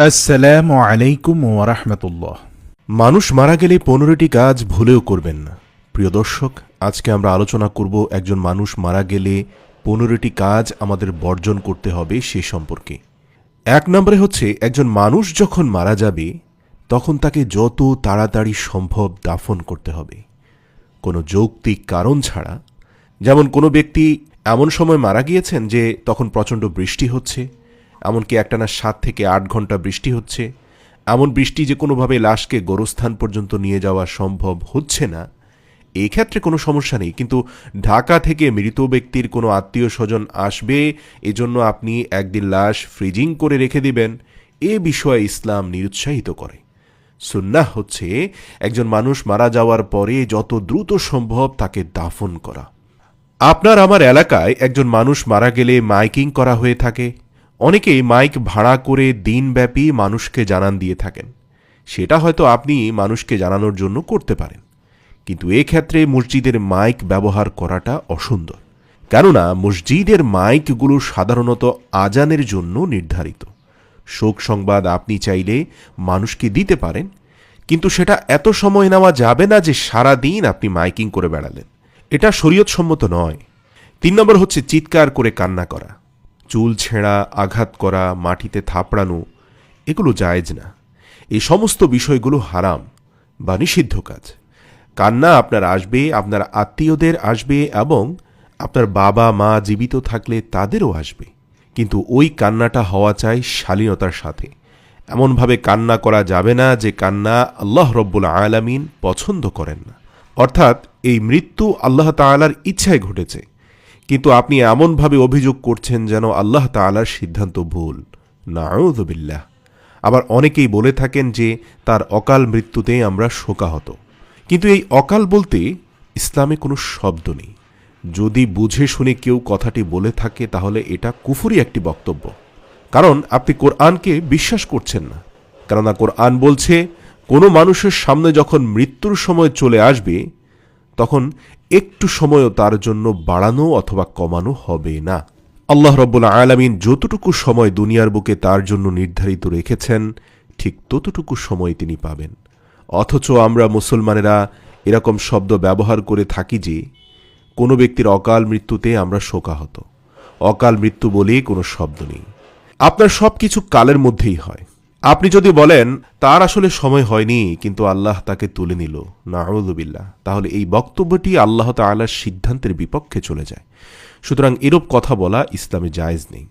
আসসালামু মানুষ মারা গেলে পনেরোটি কাজ ভুলেও করবেন না। প্রিয় দর্শক, আজকে আমরা আলোচনা করব একজন মানুষ মারা গেলে পনেরোটি কাজ আমাদের বর্জন করতে হবে সে সম্পর্কে। এক নম্বরে হচ্ছে, একজন মানুষ যখন মারা যাবে, তখন তাকে যত তাড়াতাড়ি সম্ভব দাফন করতে হবে। কোনো যৌক্তিক কারণ ছাড়া। যেমন কোনো ব্যক্তি এমন সময় মারা গিয়েছেন যে তখন প্রচণ্ড বৃষ্টি হচ্ছে এমনকি একটানা সাত থেকে আট ঘণ্টা বৃষ্টি হচ্ছে। এমন বৃষ্টি যে কোনোভাবে লাশকে গোরস্থান পর্যন্ত নিয়ে যাওয়া সম্ভব হচ্ছে না। এই ক্ষেত্রে কোনো সমস্যা নেই, কিন্তু ঢাকা থেকে মৃত ব্যক্তির কোনো আত্মীয় স্বজন আসবে, এজন্য আপনি একদিন লাশ ফ্রিজিং করে রেখে দিবেন। এ বিষয়ে ইসলাম নিরুৎসাহিত করে। সুন্নাহ হচ্ছে, একজন মানুষ মারা যাওয়ার পরে যত দ্রুত সম্ভব তাকে দাফন করা। আপনার আমার এলাকায় একজন মানুষ মারা গেলে মাইকিং করা হয়ে থাকে। অনেকেই মাইক ভাড়া করে দিনব্যাপী মানুষকে জানান দিয়ে থাকেন। সেটা হয়তো আপনি মানুষকে জানানোর জন্য করতে পারেন। কিন্তু এক্ষেত্রে মসজিদের মাইক ব্যবহার করাটা অসুন্দর। কেননা মসজিদের মাইকগুলো সাধারণত আজানের জন্য নির্ধারিত। শোক সংবাদ আপনি চাইলে মানুষকে দিতে পারেন, কিন্তু সেটা এত সময় নেওয়া যাবে না যে সারা দিন আপনি মাইকিং করে বেড়ালেন। এটা শরীয়তসম্মত নয়। তিন নম্বর হচ্ছে চিৎকার করে কান্না করা। চুল ছেঁড়া, আঘাত করা, মাটিতে থাপড়ানো, এগুলো জায়েজ না। এই সমস্ত বিষয়গুলো হারাম বা নিষিদ্ধ কাজ। কান্না আপনার আসবে, আপনার আত্মীয়দের আসবে এবং আপনার বাবা, মা জীবিত থাকলে তাদেরও আসবে। কিন্তু ওই কান্নাটা হওয়া চাই শালীনতার সাথে। এমনভাবে কান্না করা যাবে না যে কান্না আল্লাহ রব্বুল আলামিন পছন্দ করেন না। অর্থাৎ এই মৃত্যু আল্লাহ তাআলার ইচ্ছায় ঘটেছে। কিন্তু আপনি এমনভাবে অভিযোগ করছেন যেন আল্লাহ তালার সিদ্ধান্ত ভুল। নাউযুবিল্লাহ আবার অনেকেই বলে থাকেন যে, তার অকাল মৃত্যুতে আমরা শোকাহত। কিন্তু এই অকাল বলতে ইসলামে কোনো শব্দ নেই। যদি বুঝে শুনে কেউ কথাটি বলে থাকে, তাহলে এটা কুফুরি একটি বক্তব্য। কারণ আপনি কোরআনকে বিশ্বাস করছেন না। কেননা কোরআন বলছে, কোনো মানুষের সামনে যখন মৃত্যুর সময় চলে আসবে তখন একটু সময়ও তার জন্য বাড়ানো অথবা কমানো হবে না। আল্লাহ রব্বুল আলামিন যতটুকু সময় দুনিয়ার বুকে তার জন্য নির্ধারিত রেখেছেন, ঠিক ততটুকু সময় তিনি পাবেন। অথচ আমরা মুসলমানেরা এরকম শব্দ ব্যবহার করে থাকি যে, কোনো ব্যক্তির অকাল মৃত্যুতে আমরা শোকাহত। অকাল মৃত্যু বলে কোনো শব্দ নেই। আপনার সব কিছু কালের মধ্যেই হয়। আপনি যদি বলেন, তার আসলে সময় হয়নি, কিন্তু আল্লাহ তাকে তুলে নিল। নাউদুবিল্লাহ তাহলে এই বক্তব্যটি আল্লাহ তাআলার সিদ্ধান্তের বিপক্ষে চলে যায়। সুতরাং এরূপ কথা বলা ইসলামে জায়েজ নেই।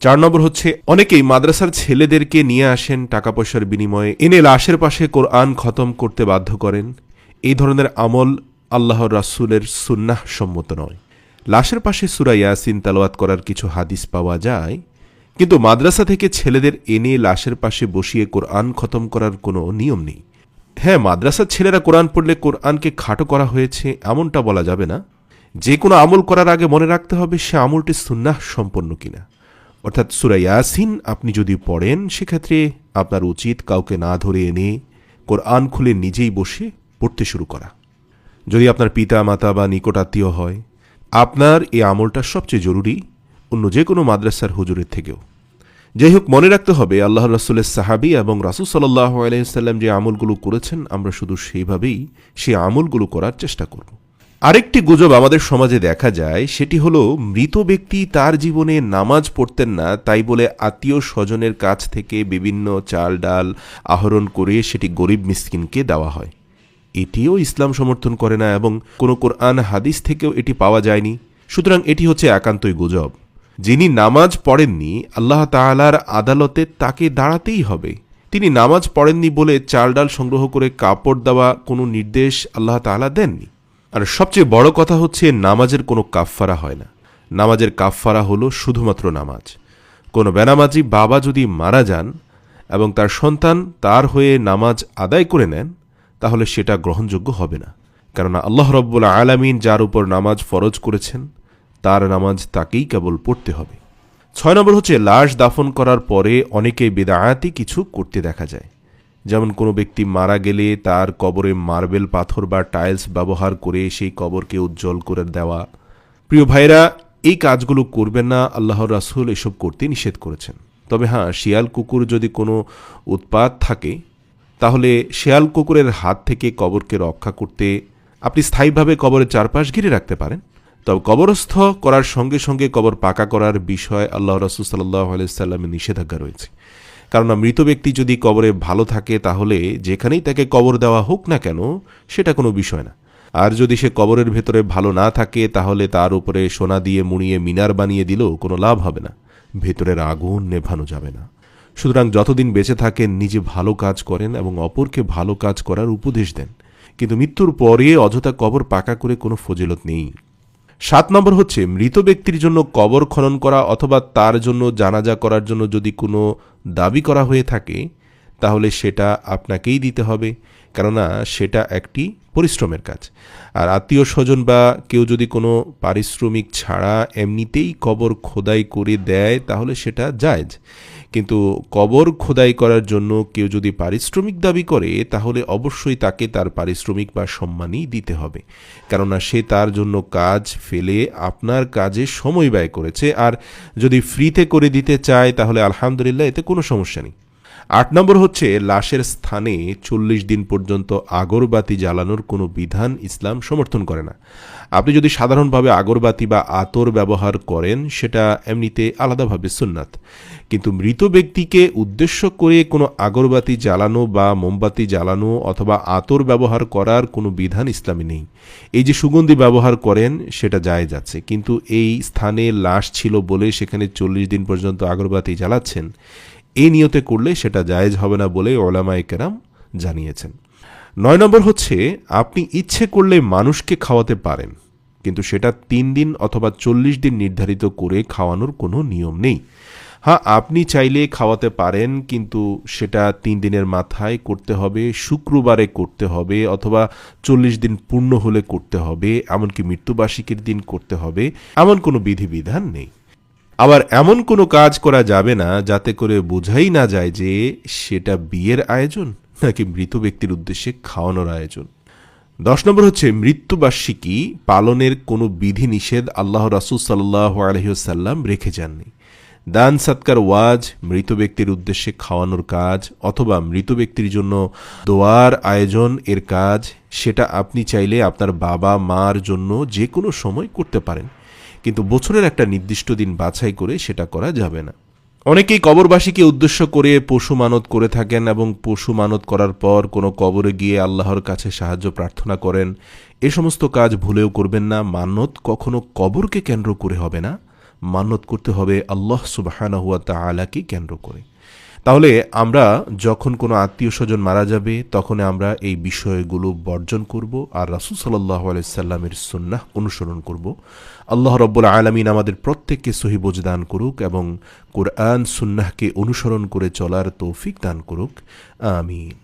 চার নম্বর হচ্ছে, অনেকেই মাদ্রাসার ছেলেদেরকে নিয়ে আসেন টাকা পয়সার বিনিময়ে, এনে লাশের পাশে কোরআন খতম করতে বাধ্য করেন। এই ধরনের আমল আল্লাহর রাসূলের সুন্নাহ সম্মত নয়। লাশের পাশে সুরা ইয়াসিন তালাওয়াত করার কিছু হাদিস পাওয়া যায় কিন্তু মাদ্রাসা থেকে ছেলেদের এনে লাশের পাশে বসিয়ে কোরআন খতম করার কোনো নিয়ম নেই। হ্যাঁ মাদ্রাসার ছেলেরা কোরআন পড়লে কোরআনকে খাটো করা হয়েছে এমনটা বলা যাবে না। যে কোনো আমল করার আগে মনে রাখতে হবে সে আমলটি সুন্নাহ সম্পন্ন কিনা। অর্থাৎ সুরাইয়াসিন আপনি যদি পড়েন, সেক্ষেত্রে আপনার উচিত কাউকে না ধরে এনে কোরআন খুলে নিজেই বসে পড়তে শুরু করা। যদি আপনার পিতা মাতা বা নিকটাত্মীয় হয়, আপনার এই আমলটা সবচেয়ে জরুরি। অন্য যে কোনো মাদ্রাসার হুজুরের থেকেও। যাই হোক, মনে রাখতে হবে, আল্লাহ রাসুলের সাহাবি এবং রাসুল সাল্লাহ আলাইসাল্লাম যে আমলগুলো করেছেন, আমরা শুধু সেইভাবেই সেই আমলগুলো করার চেষ্টা করব। আরেকটি গুজব আমাদের সমাজে দেখা যায়, সেটি হলো, মৃত ব্যক্তি তার জীবনে নামাজ পড়তেন না, তাই বলে আত্মীয় স্বজনের কাছ থেকে বিভিন্ন চাল ডাল আহরণ করে সেটি গরিব মিসকিনকে দেওয়া হয়। এটিও ইসলাম সমর্থন করে না এবং কোনো কোরআন, হাদিস থেকেও এটি পাওয়া যায়নি। সুতরাং এটি হচ্ছে একান্তই গুজব। যিনি নামাজ পড়েননি, আল্লাহ তাআলার আদালতে তাকে দাঁড়াতেই হবে। তিনি নামাজ পড়েননি বলে চাল ডাল সংগ্রহ করে কাপড় দেওয়া কোনো নির্দেশ আল্লাহ তাআলা দেননি। আর সবচেয়ে বড় কথা হচ্ছে, নামাজের কোনো কাফফারা হয় না। নামাজের কাফফারা হলো শুধুমাত্র নামাজ। কোনো বেনামাজি বাবা যদি মারা যান এবং তার সন্তান তার হয়ে নামাজ আদায় করে নেন, তাহলে সেটা গ্রহণযোগ্য হবে না। কেননা আল্লাহ রব্বুল আলামিন যার উপর নামাজ ফরজ করেছেন তার নামাজ তাকেই কেবল পড়তে হবে। ছয় নম্বর হচ্ছে, লাশ দাফন করার পরে অনেকে বেদায়াতি কিছু করতে দেখা যায়। যেমন কোনো ব্যক্তি মারা গেলে তার কবরে মার্বেল পাথর বা টাইলস ব্যবহার করে সেই কবরকে উজ্জ্বল করে দেওয়া। প্রিয় ভাইরা এই কাজগুলো করবেন না, আল্লাহর রাসূল এসব করতে নিষেধ করেছেন। তবে হ্যাঁ শিয়াল কুকুর যদি কোনো উৎপাত থাকে, তাহলে শেয়াল কুকুরের হাত থেকে কবরকে রক্ষা করতে আপনি স্থায়ীভাবে কবরের চারপাশ ঘিরে রাখতে পারেন। তবে কবরস্থ করার সঙ্গে সঙ্গে কবর পাকা করার বিষয় আল্লাহ রসুল সাল্লাহ আলাইসাল্লামের নিষেধাজ্ঞা রয়েছে। কেননা মৃত ব্যক্তি যদি কবরে ভালো থাকে, তাহলে যেখানেই তাকে কবর দেওয়া হোক না কেন, সেটা কোনো বিষয় না। আর যদি সে কবরের ভেতরে ভালো না থাকে, তাহলে তার উপরে সোনা দিয়ে মুড়িয়ে মিনার বানিয়ে দিলেও কোনো লাভ হবে না। ভেতরের আগুন নেভানো যাবে না। সুতরাং যতদিন বেঁচে থাকেন, নিজে ভালো কাজ করেন এবং অপরকে ভালো কাজ করার উপদেশ দেন। কিন্তু মৃত্যুর পরে অযথা কবর পাকা করে কোনো ফজিলত নেই। সাত নম্বর হচ্ছে, মৃত ব্যক্তির জন্য কবর খনন করা অথবা তার জন্য জানাজা করার জন্য যদি কোনো দাবি করা হয়ে থাকে, তাহলে সেটা আপনাকেই দিতে হবে। কেননা সেটা একটি পরিশ্রমের কাজ। আর আত্মীয় স্বজন বা কেউ যদি কোনো পারিশ্রমিক ছাড়া এমনিতেই কবর খোদাই করে দেয়, তাহলে সেটা জায়জ। কিন্তু কবর খোদাই করার জন্য কেউ যদি পারিশ্রমিক দাবি করে, তাহলে অবশ্যই তাকে তার পারিশ্রমিক বা সম্মানই দিতে হবে। কেননা সে তার জন্য কাজ ফেলে আপনার কাজে সময় ব্যয় করেছে। আর যদি ফ্রিতে করে দিতে চায়, তাহলে আলহামদুলিল্লাহ, এতে কোনো সমস্যা নেই। আট নম্বর হচ্ছে, লাশের স্থানে চল্লিশ দিন পর্যন্ত আগরবাতি জ্বালানোর কোনো বিধান ইসলাম সমর্থন করে না। আপনি যদি সাধারণভাবে আগরবাতি বা আতর ব্যবহার করেন, সেটা এমনিতে আলাদাভাবে সুন্নাত। কিন্তু মৃত ব্যক্তিকে উদ্দেশ্য করে কোনো আগরবাতি জ্বালানো বা মোমবাতি জ্বালানো অথবা আতর ব্যবহার করার কোনো বিধান ইসলামে নেই। এই যে সুগন্ধি ব্যবহার করেন, সেটা যায় যাচ্ছে। কিন্তু এই স্থানে লাশ ছিল বলে সেখানে চল্লিশ দিন পর্যন্ত আগরবাতি জ্বালাচ্ছেন এই নিয়তে করলে সেটা জায়েজ হবে না বলে ওলামায়ে কেরাম জানিয়েছেন। নয় নম্বর হচ্ছে, আপনি ইচ্ছে করলে মানুষকে খাওয়াতে পারেন, কিন্তু সেটা তিন দিন অথবা চল্লিশ দিন নির্ধারিত করে খাওয়ানোর কোনো নিয়ম নেই। হ্যাঁ আপনি চাইলে খাওয়াতে পারেন, কিন্তু সেটা তিন দিনের মাথায় করতে হবে, শুক্রবারে করতে হবে, অথবা চল্লিশ দিন পূর্ণ হলে করতে হবে, এমনকি মৃত্যুবার্ষিকীর দিন করতে হবে, এমন কোনো বিধিবিধান নেই। আবার এমন কোনো কাজ করা যাবে না যাতে করে বোঝাই না যায় যে সেটা বিয়ের আয়োজন নাকি মৃত ব্যক্তির উদ্দেশ্যে খাওয়ানোর আয়োজন। দশ নম্বর হচ্ছে, মৃত্যুবার্ষিকী পালনের কোনো বিধি নিষেধ আল্লাহ রাসুল সাল্লাহ আলহিহসাল্লাম রেখে যাননি। দান সৎকার ওয়াজ, মৃত ব্যক্তির উদ্দেশ্যে খাওয়ানোর কাজ অথবা মৃত ব্যক্তির জন্য দোয়ার আয়োজন এর কাজ, সেটা আপনি চাইলে আপনার বাবা মার জন্য যে কোনো সময় করতে পারেন। কিন্তু বছরের একটা নির্দিষ্ট দিন বাছাই করে সেটা করা যাবে না। অনেকেই কবরবাসীকে উদ্দেশ্য করে পশু মানত করে থাকেন এবং পশু মানত করার পর কোনো কবরে গিয়ে আল্লাহর কাছে সাহায্য প্রার্থনা করেন। এ সমস্ত কাজ ভুলেও করবেন না। মানত কখনো কবরকে কেন্দ্র করে হবে না। মানত করতে হবে আল্লাহ সুবাহানা হুয়া তালাকে কেন্দ্র করে। তাহলে আমরা যখন কোনো আত্মীয় স্বজন মারা যাবে, তখন আমরা এই বিষয়গুলো বর্জন করব আর রাসুল সাল্লাহ আলাইসাল্লামের সুন্নাহ অনুসরণ করব। আল্লাহ রব্বুল আলমিন আমাদের প্রত্যেককে সহি বোঝ দান করুক এবং কোরআন, সুন্নাহকে অনুসরণ করে চলার তৌফিক দান করুক। আমিন।